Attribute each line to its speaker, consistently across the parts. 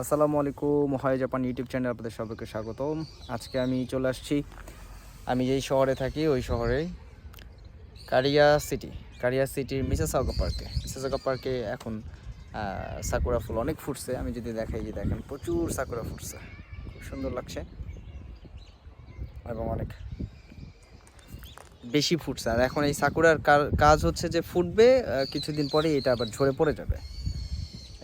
Speaker 1: আসসালামু আলাইকুম হয় জাপান ইউটিউব চ্যানেল আপনাদের সবাইকে স্বাগতম। আজকে আমি চলে আসছি, আমি যেই শহরে থাকি ওই শহরে কারিয়া সিটি, কারিয়া সিটির মিসেসাগা পার্কে। মিসেসাগা পার্কে এখন সাকুরা ফুল অনেক ফুটছে, আমি যদি দেখাই যে দেখেন প্রচুর সাকুরা ফুটছে, খুব সুন্দর লাগছে এবং অনেক বেশি ফুটছে। আর এখন এই সাকুরার কার- কাজ হচ্ছে যে ফুটবে কিছুদিন পরে এটা আবার ঝরে পড়ে যাবে।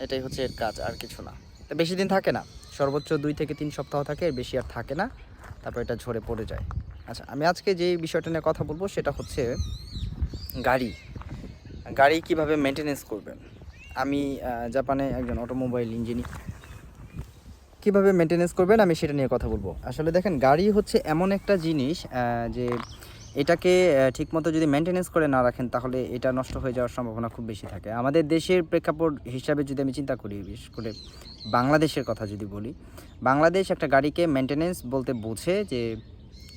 Speaker 1: এটাই হচ্ছে এর কাজ, আর কিছু না। বেশি দিন থাকে না। সর্বোচ্চ দুই থেকে তিন সপ্তাহ থাকে, এর বেশি আর থাকে না। তারপর এটা ঝরে পড়ে যায়। আচ্ছা আমি আজকে যে বিষয়টা নিয়ে কথা বলব সেটা হচ্ছে গাড়ি। গাড়ি কীভাবে মেনটেনেন্স করবেন? আমি জাপানে একজন অটোমোবাইল ইঞ্জিনিয়ার কীভাবে মেনটেনেন্স করবেন? আমি সেটা নিয়ে কথা বলব। আসলে দেখেন, গাড়ি হচ্ছে এমন একটা জিনিস যে এটাকে ঠিকমতো যদি মেনটেনেন্স করে না রাখেন, তাহলে এটা নষ্ট হয়ে যাওয়ার সম্ভাবনা খুব বেশি থাকে। আমাদের দেশের প্রেক্ষাপট হিসাবে যদি আমি চিন্তা করি, বিশেষ করে বাংলাদেশের কথা যদি বলি, বাংলাদেশ একটা গাড়িকে মেনটেনেন্স বলতে বোঝে যে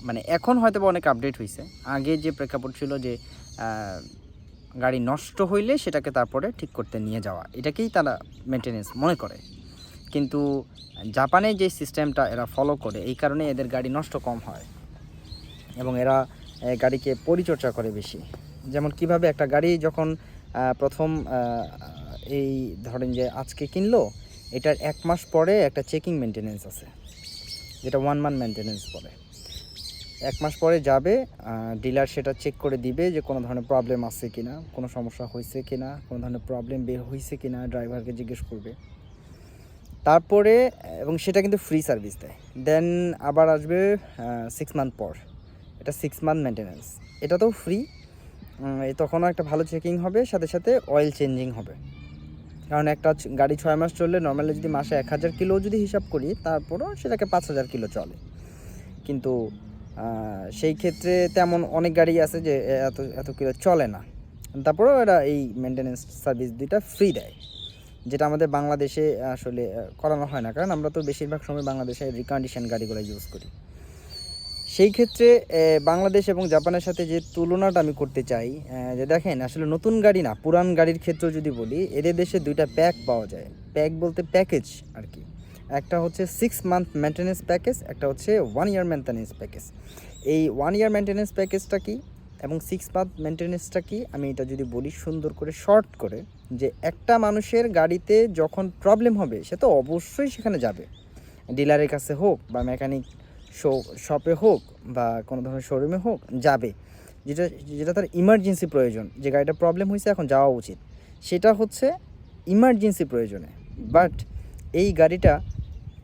Speaker 1: মানে এখন হয়তো অনেক আপডেট হয়েছে আগে যে প্রেক্ষাপট ছিল যে গাড়ি নষ্ট হইলে সেটাকে তারপরে ঠিক করতে নিয়ে যাওয়া, এটাকেই তারা মেনটেনেন্স মনে করে। কিন্তু জাপানে যে সিস্টেমটা এরা ফলো করে, এই কারণে এদের গাড়ি নষ্ট কম হয়। এবং এরা গাড়িকে পরিচর্যা করে বেশি। যেমন কীভাবে একটা গাড়ি যখন প্রথম এই ধরেন যে আজকে কিনলো, এটার এক মাস পরে একটা চেকিং মেনটেনেন্স আছে, যেটা ওয়ান মান্থ মেনটেনেন্স বলে। এক মাস পরে যাবে ডিলার সেটা চেক করে দিবে যে কোনো ধরনের প্রবলেম আছে কি না কোনো সমস্যা হয়েছে কি না কোনো ধরনের প্রবলেম বের হয়েছে কি না ড্রাইভারকে জিজ্ঞেস করবে। তারপরে, এবং সেটা কিন্তু ফ্রি সার্ভিস দেয়। দেন আবার আসবে সিক্স মান্থ পর। এটা সিক্স মান্থ মেনটেন্যান্স এটাতেও ফ্রি তখনও একটা ভালো চেকিং হবে, সাথে সাথে অয়েল চেঞ্জিং হবে। কারণ একটা গাড়ি ছয় মাস চললে নর্মালি যদি মাসে এক হাজার কিলো যদি হিসাব করি, তারপরও সেটাকে পাঁচ হাজার কিলো চলে। কিন্তু সেই ক্ষেত্রে তেমন অনেক গাড়ি আছে যে এত এত কিলো চলে না। তারপরেও এরা এই মেনটেন্যান্স সার্ভিস দুইটা ফ্রি দেয়। যেটা আমাদের বাংলাদেশে আসলে করানো হয় না। কারণ আমরা তো বেশিরভাগ সময় বাংলাদেশে রিকন্ডিশন গাড়িগুলো ইউজ করি। সেই ক্ষেত্রে বাংলাদেশ এবং জাপানের সাথে যে তুলনাটা আমি করতে চাই যে দেখেন, আসলে নতুন গাড়ি না, পুরান গাড়ির ক্ষেত্রেও যদি বলি, এদের দেশে দুইটা প্যাক পাওয়া যায়। প্যাক বলতে প্যাকেজ আর কি। একটা হচ্ছে সিক্স মান্থ মেনটেনেন্স প্যাকেজ একটা হচ্ছে ওয়ান ইয়ার মেনটেনেন্স প্যাকেজ এই ওয়ান ইয়ার মেনটেনেন্স প্যাকেজটা কি এবং সিক্স মান্থ মেনটেনেন্সটা কি? আমি এটা যদি বলি সুন্দর করে শর্ট করে, যে একটা মানুষের গাড়িতে যখন প্রবলেম হবে, সে তো অবশ্যই সেখানে যাবে। ডিলারের কাছে হোক বা মেকানিক শো শপে হোক বা কোনো ধরনের শোরুমে হোক, যাবে। যেটা যেটা তার ইমার্জেন্সি প্রয়োজন। যে গাড়িটা প্রবলেম হয়েছে, এখন যাওয়া উচিত। সেটা হচ্ছে ইমার্জেন্সি প্রয়োজনে। বাট এই গাড়িটা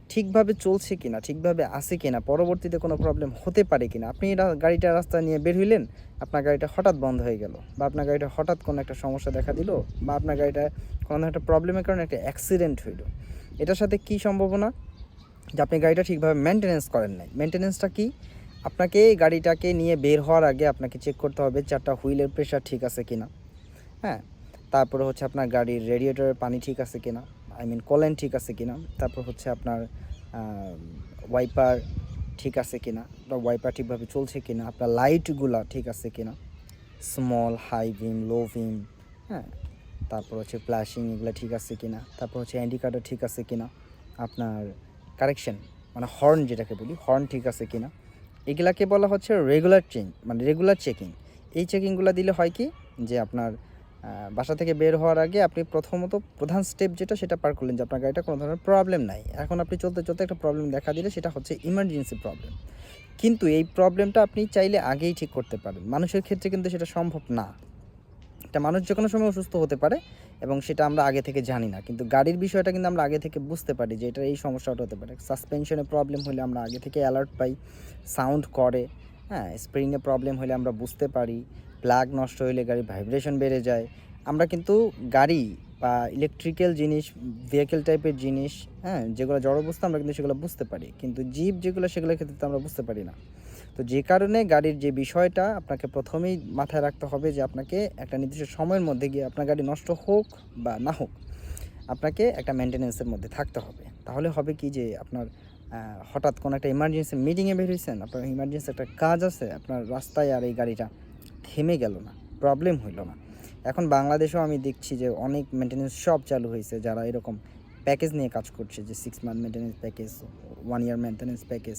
Speaker 1: ঠিকভাবে চলছে কিনা, ঠিকভাবে আছে কিনা, পরবর্তীতে কোনো প্রবলেম হতে পারে কিনা, আপনি এটা গাড়িটা রাস্তা নিয়ে বের হইলেন, আপনার গাড়িটা হঠাৎ বন্ধ হয়ে গেল, বা আপনার গাড়িটা হঠাৎ কোনো একটা সমস্যা দেখা দিল, বা আপনার গাড়িটা কোনো একটা প্রবলেমের কারণে একটা অ্যাক্সিডেন্ট হইল। এটার সাথে কি সম্ভাবনা? যে আপনি গাড়িটা ঠিকভাবে মেনটেনেন্স করেন নাই। মেনটেনেন্সটা কি? আপনাকে গাড়িটাকে নিয়ে বের হওয়ার আগে আপনাকে চেক করতে হবে চারটা হুইলের প্রেশার ঠিক আছে কিনা। হ্যাঁ? তারপরে হচ্ছে আপনার গাড়ির রেডিয়েটরের পানি ঠিক আছে কিনা? আই মিন কলেন ঠিক আছে কিনা? তারপর হচ্ছে আপনার ওয়াইপার ঠিক আছে কিনা? আপনার ওয়াইপার ঠিকভাবে চলছে কিনা? আপনার লাইটগুলা ঠিক আছে কিনা? Small high beam low beam হ্যাঁ? তারপর হচ্ছে ফ্ল্যাশিং এগুলো ঠিক আছে কিনা? তারপর হচ্ছে ইন্ডিকেটার ঠিক আছে কিনা? আপনার কারেকশন মানে হর্ন যেটাকে বলি, হর্ন ঠিক আছে কিনা, এগুলাকে বলা হচ্ছে রেগুলার চেঞ্জ মানে রেগুলার চেকিং এই চেকিংগুলো দিলে হয় কি, যে আপনার বাসা থেকে বের হওয়ার আগে আপনি প্রথমত প্রধান স্টেপ যেটা, সেটা পার করলেন যে আপনার গাড়িটা কোনো ধরনের প্রবলেম নাই। এখন আপনি চলতে চলতে একটা প্রবলেম দেখা দিলে সেটা হচ্ছে ইমার্জেন্সি প্রবলেম কিন্তু এই প্রবলেমটা আপনি চাইলে আগেই ঠিক করতে পারেন মানুষের ক্ষেত্রে কিন্তু সেটা সম্ভব না। একটা মানুষ যে কোনো সময় অসুস্থ হতে পারে এবং সেটা আমরা আগে থেকে জানি না। কিন্তু গাড়ির বিষয়টা কিন্তু আমরা আগে থেকে বুঝতে পারি যে এটার এই সমস্যাটা হতে পারে। সাসপেনশনে প্রবলেম হলে আমরা আগে থেকে অ্যালার্ট পাই সাউন্ড করে হ্যাঁ স্প্রিংয়ে প্রবলেম হলে আমরা বুঝতে পারি প্লাগ নষ্ট হলে গাড়ি ভাইব্রেশন বেড়ে যায়। আমরা কিন্তু গাড়ি বা ইলেকট্রিক্যাল জিনিস ভেহিকেল টাইপের জিনিস হ্যাঁ যেগুলো জড়বস্তু আমরা কিন্তু সেগুলো বুঝতে পারি। কিন্তু জীব যেগুলো সেগুলোর ক্ষেত্রে তো আমরা বুঝতে পারি না। তো যে কারণে গাড়ির যে বিষয়টা, আপনাকে প্রথমেই মাথায় রাখতে হবে যে আপনাকে একটা নির্দিষ্ট সময়ের মধ্যে গিয়ে আপনার গাড়ি নষ্ট হোক বা না হোক, আপনাকে একটা মেনটেনেন্সের মধ্যে থাকতে হবে। তাহলে হবে কি যে আপনার হঠাৎ কোনো একটা ইমার্জেন্সি মিটিংয়ে বেরিয়েছেন আপনার ইমার্জেন্সি একটা কাজ আছে, আপনার রাস্তায় আর এই গাড়িটা থেমে গেল না প্রবলেম হইল না। এখন বাংলাদেশেও আমি দেখছি যে অনেক মেনটেনেন্স শপ চালু হয়েছে যারা এরকম প্যাকেজ নিয়ে কাজ করছে, যে six month maintenance package one year maintenance package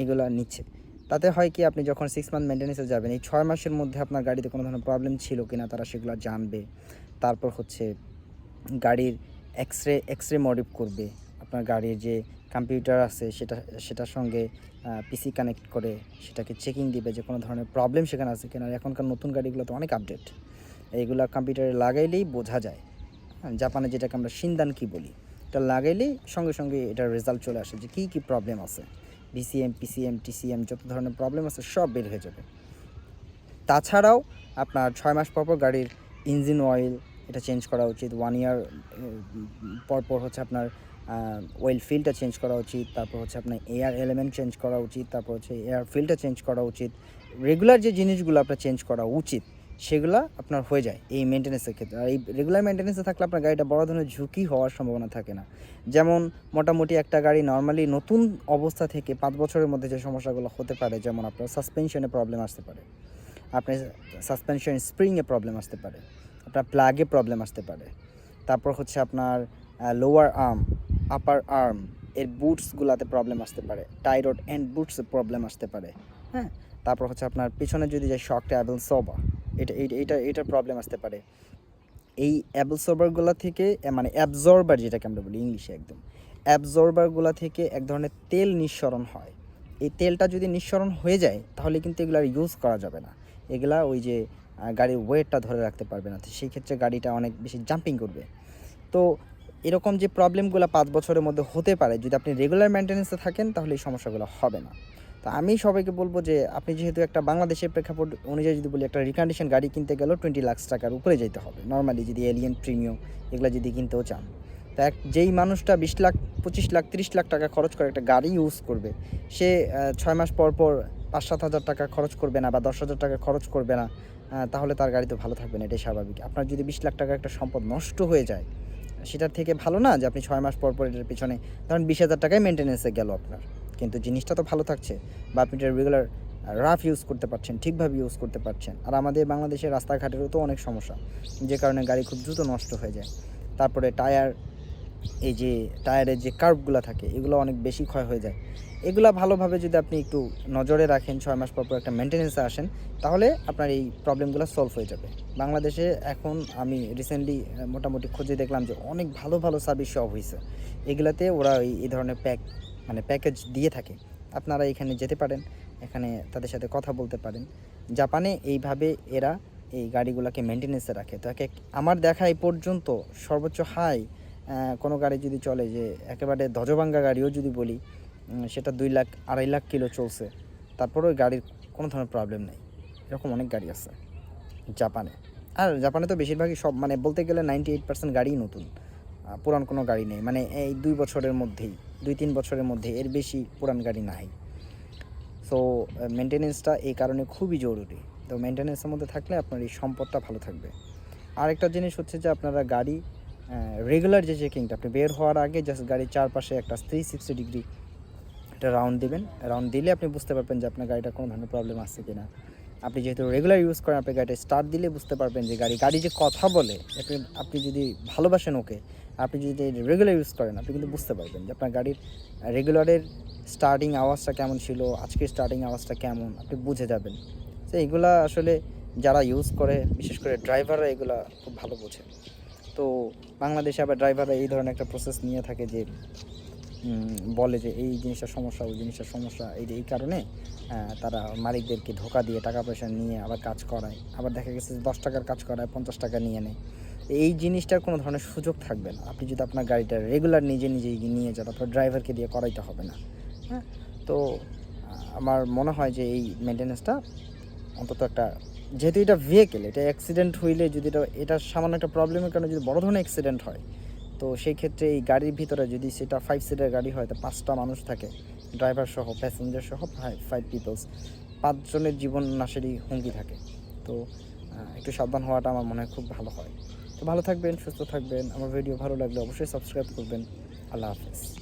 Speaker 1: এগুলো নিচ্ছে। তাতে হয় কি আপনি যখন সিক্স মান্থ মেনটেন্যান্সে যাবেন এই ছয় মাসের মধ্যে আপনার গাড়িতে কোনো ধরনের প্রবলেম ছিল কিনা তারা সেগুলো জানবে। তারপর হচ্ছে গাড়ির এক্স রে এক্স রে মডিফ করবে। আপনার গাড়ির যে কম্পিউটার আছে সেটা সেটার সঙ্গে পিসি কানেক্ট করে সেটাকে চেকিং দিবে যে কোনো ধরনের প্রবলেম সেখানে আছে কিনা। এখনকার নতুন গাড়িগুলো তো অনেক আপডেট এইগুলো কম্পিউটারে লাগাইলেই বোঝা যায়। হ্যাঁ, জাপানে যেটাকে আমরা সিন্দান কি বলি এটা লাগাইলেই সঙ্গে সঙ্গে এটার রেজাল্ট চলে আসে যে কী কী প্রবলেম আছে। বিসিএম পিসিএম টিসিএম যত ধরনের প্রবলেম আছে সব বের হয়ে যাবে। তাছাড়াও আপনার ছয় মাস পর পর গাড়ির ইঞ্জিন অয়েল এটা চেঞ্জ করা উচিত। ওয়ান ইয়ার পর পর হচ্ছে আপনার অয়েল ফিলটা চেঞ্জ করা উচিত। তারপর হচ্ছে আপনার এয়ার এলিমেন্ট চেঞ্জ করা উচিত। তারপর হচ্ছে এয়ার ফিলটা চেঞ্জ করা উচিত। রেগুলার যে জিনিসগুলো আপনার চেঞ্জ করা উচিত সেগুলো আপনার হয়ে যায় এই মেনটেন্যান্সের ক্ষেত্রে। আর এই রেগুলার মেনটেন্যান্সে থাকলে আপনার গাড়িটা বড় ধরনের ঝুঁকি হওয়ার সম্ভাবনা থাকে না। যেমন মোটামুটি একটা গাড়ি নর্মালি নতুন অবস্থা থেকে পাঁচ বছরের মধ্যে যে সমস্যাগুলো হতে পারে, যেমন আপনার সাসপেনশনে প্রবলেম আসতে পারে আপনার সাসপেনশন স্প্রিংয়ে প্রবলেম আসতে পারে, আপনার প্লাগে প্রবলেম আসতে পারে। তারপর হচ্ছে আপনার লোয়ার আর্ম আপার আর্ম এর বুটসগুলোতে প্রবলেম আসতে পারে টাইরড অ্যান্ড বুটসে প্রবলেম আসতে পারে হ্যাঁ? তারপর হচ্ছে আপনার পিছনে যদি যায় শক ট্যাবল সোবা এটা এটা এটার প্রবলেম আসতে পারে। এই অ্যাবসর্বারগুলো থেকে মানে অ্যাবজর্বার যেটাকে আমরা বলি ইংলিশে একদম অ্যাবজর্বারগুলো থেকে এক ধরনের তেল নিঃসরণ হয়। এই তেলটা যদি নিঃসরণ হয়ে যায়, তাহলে কিন্তু এগুলো আর ইউজ করা যাবে না। এগুলা ওই যে গাড়ির ওয়েটটা ধরে রাখতে পারবে না। সেই ক্ষেত্রে গাড়িটা অনেক বেশি জাম্পিং করবে। তো এরকম যে প্রবলেমগুলো পাঁচ বছরের মধ্যে হতে পারে, যদি আপনি রেগুলার মেনটেন্যান্সে থাকেন, তাহলে এই সমস্যাগুলো হবে না। তো আমি সবাইকে বলব যে, আপনি যেহেতু একটা বাংলাদেশের প্রেক্ষাপট অনুযায়ী যদি বলি, একটা রিকন্ডিশন গাড়ি কিনতে গেলেও টোয়েন্টি লাখ টাকার উপরে যেতে হবে। নর্মালি যদি এলিয়েন প্রিমিয়াম এগুলো যদি কিনতেও চান। তা এক, যেই মানুষটা বিশ লাখ, পঁচিশ লাখ, তিরিশ লাখ টাকা খরচ করে একটা গাড়ি ইউজ করবে, সে ছয় মাস পর পর পাঁচ সাত হাজার টাকা খরচ করবে না বা দশ হাজার টাকা খরচ করবে না তাহলে তার গাড়ি তো ভালো থাকবে না, এটাই স্বাভাবিক। আপনার যদি বিশ লাখ টাকা একটা সম্পদ নষ্ট হয়ে যায়, সেটার থেকে ভালো না যে আপনি ছয় মাস পর পর এটার পিছনে, ধরেন বিশ হাজার টাকায় মেনটেন্যান্সে গেল আপনার। কিন্তু জিনিসটা তো ভালো থাকছে বা আপনি এটা রেগুলার রাফ ইউজ করতে পারছেন, ঠিকভাবে ইউজ করতে পারছেন। আর আমাদের বাংলাদেশের রাস্তাঘাটেরও তো অনেক সমস্যা, যে কারণে গাড়ি খুব দ্রুত নষ্ট হয়ে যায়। তারপরে টায়ার এই যে টায়ারের যে কার্ভগুলো থাকে, এগুলো অনেক বেশি ক্ষয় হয়ে যায়। এগুলো ভালোভাবে যদি আপনি একটু নজরে রাখেন, ছয় মাস পর পর একটা মেনটেন্যান্সে আসেন, তাহলে আপনার এই প্রবলেমগুলো সলভ হয়ে যাবে। বাংলাদেশে এখন আমি রিসেন্টলি মোটামুটি খুঁজে দেখলাম যে অনেক ভালো ভালো সার্ভিস সব হয়েছে এগুলাতে ওরা এই এই ধরনের প্যাক মানে প্যাকেজ দিয়ে থাকে। আপনারা এখানে যেতে পারেন, এখানে তাদের সাথে কথা বলতে পারেন। জাপানে এইভাবে এরা এই গাড়িগুলোকে মেনটেন্যান্সে রাখে। তো এক আমার দেখা এই পর্যন্ত সর্বোচ্চ হাই কোনো গাড়ি যদি চলে যে একেবারে ধ্বজভাঙ্গা গাড়িও যদি বলি সেটা দুই লাখ, আড়াই লাখ কিলো চলছে। তারপরে ওই গাড়ির কোনো ধরনের প্রবলেম নেই। এরকম অনেক গাড়ি আছে জাপানে। আর জাপানে তো বেশিরভাগই সব মানে বলতে গেলে নাইনটি এইট পার্সেন্ট গাড়িই নতুন। পুরান কোনো গাড়ি নেই। মানে এই দুই বছরের মধ্যেই, দুই তিন বছরের মধ্যে এর বেশি পুরান গাড়ি নাই। সো মেনটেনেন্সটা এই কারণে খুবই জরুরি। তো মেনটেনেন্সের মধ্যে থাকলে আপনার এই সম্পদটা ভালো থাকবে। আরেকটা জিনিস হচ্ছে যে আপনারা গাড়ি রেগুলার যে চেকিংটা আপনি বের হওয়ার আগে জাস্ট গাড়ির চারপাশে একটা থ্রি সিক্সটি ডিগ্রি একটা রাউন্ড দেবেন। রাউন্ড দিলে আপনি বুঝতে পারবেন যে আপনার গাড়িটা কোনো ধরনের প্রবলেম আছে কিনা। আপনি যেহেতু রেগুলার ইউজ করেন, আপনি গাড়িটা স্টার্ট দিলে বুঝতে পারবেন যে গাড়ি গাড়ি যে কথা বলে, আপনি আপনি যদি ভালোবাসেন ওকে আপনি যদি রেগুলার ইউজ করেন, আপনি কিন্তু বুঝতে পারবেন যে আপনার গাড়ির রেগুলারের স্টার্টিং আওয়াজটা কেমন ছিল, আজকের স্টার্টিং আওয়াজটা কেমন, আপনি বুঝে যাবেন। তো এইগুলা আসলে যারা ইউজ করে, বিশেষ করে ড্রাইভাররা এগুলা খুব ভালো বোঝে। তো বাংলাদেশে আবার ড্রাইভাররা এই ধরনের একটা প্রসেস নিয়ে থাকে যে বলে যে এই জিনিসটার সমস্যা, ওই জিনিসটার সমস্যা, এই এই কারণে তারা মালিকদেরকে ধোকা দিয়ে টাকা পয়সা নিয়ে আবার কাজ করায়। আবার দেখা গেছে দশ টাকার কাজ করায়, পঞ্চাশ টাকা নিয়ে নেয়। এই জিনিসটার কোনো ধরনের সুযোগ থাকবে না। আপনি যদি আপনার গাড়িটা রেগুলার নিজে নিজেই নিয়ে যান আপনার ড্রাইভারকে দিয়ে করাইতে হবে না। হ্যাঁ? তো, আমার মনে হয় যে এই মেনটেন্যান্সটা অন্তত একটা, যেহেতু এটা ভেহিকেল এটা অ্যাক্সিডেন্ট হইলে যদি এটা এটা সামান্য একটা প্রবলেমের কারণে যদি বড় ধরনের অ্যাক্সিডেন্ট হয়, তো সেই ক্ষেত্রে এই গাড়ির ভিতরে যদি সেটা ফাইভ সিটের গাড়ি হয়, তো পাঁচটা মানুষ থাকে ড্রাইভার সহ প্যাসেঞ্জার সহ ফাইভ পিপলস পাঁচজনের জীবন নাশেরই হুমকি থাকে। তো একটু সাবধান হওয়াটা আমার মনে হয় খুব ভালো হয়। তো ভালো থাকবেন সুস্থ থাকবেন। আমার ভিডিও ভালো লাগলে অবশ্যই সাবস্ক্রাইব করবেন। আল্লাহ হাফেজ।